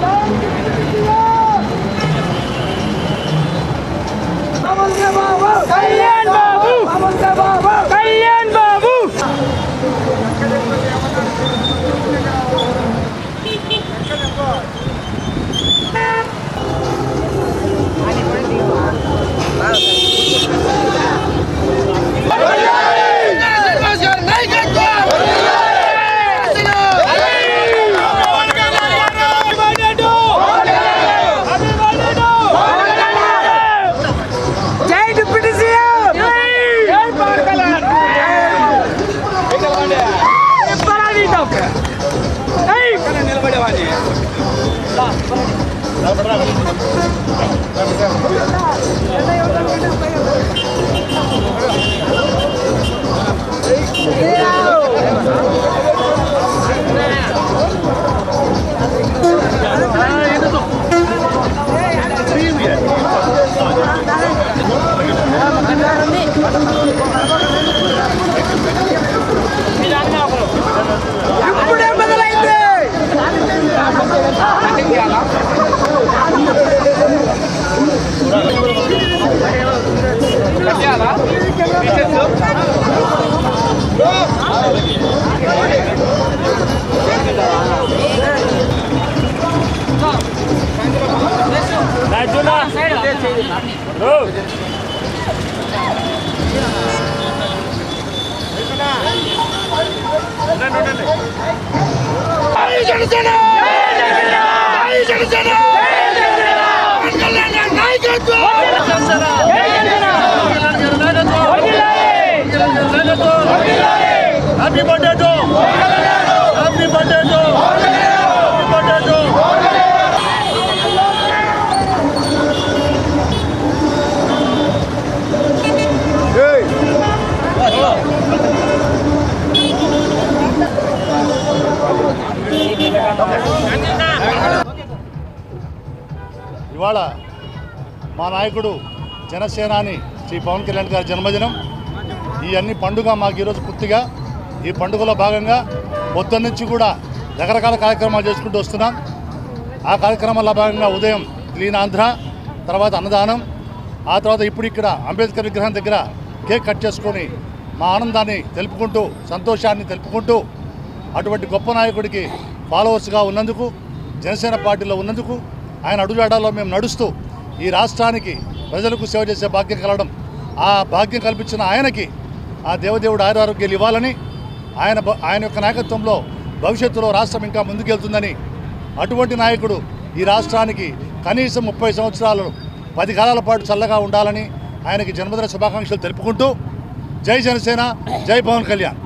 Don't ఇప్పుడే జై జనసేన ఇవాళ మా నాయకుడు జనసేనాని శ్రీ పవన్ కళ్యాణ్ గారి జన్మదినం. ఈ అన్ని పండుగ మాకు ఈరోజు పూర్తిగా ఈ పండుగలో భాగంగా పొద్దున్న నుంచి కూడా రకరకాల కార్యక్రమాలు చేసుకుంటూ వస్తున్నాం. ఆ కార్యక్రమాల్లో భాగంగా ఉదయం క్లీన్ ఆంధ్ర తర్వాత అన్నదానం ఆ తర్వాత ఇప్పుడు ఇక్కడ అంబేద్కర్ విగ్రహం దగ్గర కేక్ కట్ చేసుకొని మా ఆనందాన్ని తెలుపుకుంటూ సంతోషాన్ని తెలుపుకుంటూ అటువంటి గొప్ప నాయకుడికి ఫాలోవర్స్గా ఉన్నందుకు జనసేన పార్టీలో ఉన్నందుకు ఆయన అడుగుజాడాలో మేము నడుస్తూ ఈ రాష్ట్రానికి ప్రజలకు సేవ చేసే భాగ్యం కలగడం ఆ భాగ్యం కల్పించిన ఆయనకి ఆ దేవదేవుడు ఆయురారోగ్యాలు ఇవ్వాలని ఆయన ఆయన యొక్క నాయకత్వంలో భవిష్యత్తులో రాష్ట్రం ఇంకా ముందుకెళ్తుందని అటువంటి నాయకుడు ఈ రాష్ట్రానికి కనీసం ముప్పై సంవత్సరాలు పది కాలాల పాటు చల్లగా ఉండాలని ఆయనకి జన్మదిన శుభాకాంక్షలు తెలుపుకుంటూ జై జనసేన జై పవన్ కళ్యాణ్.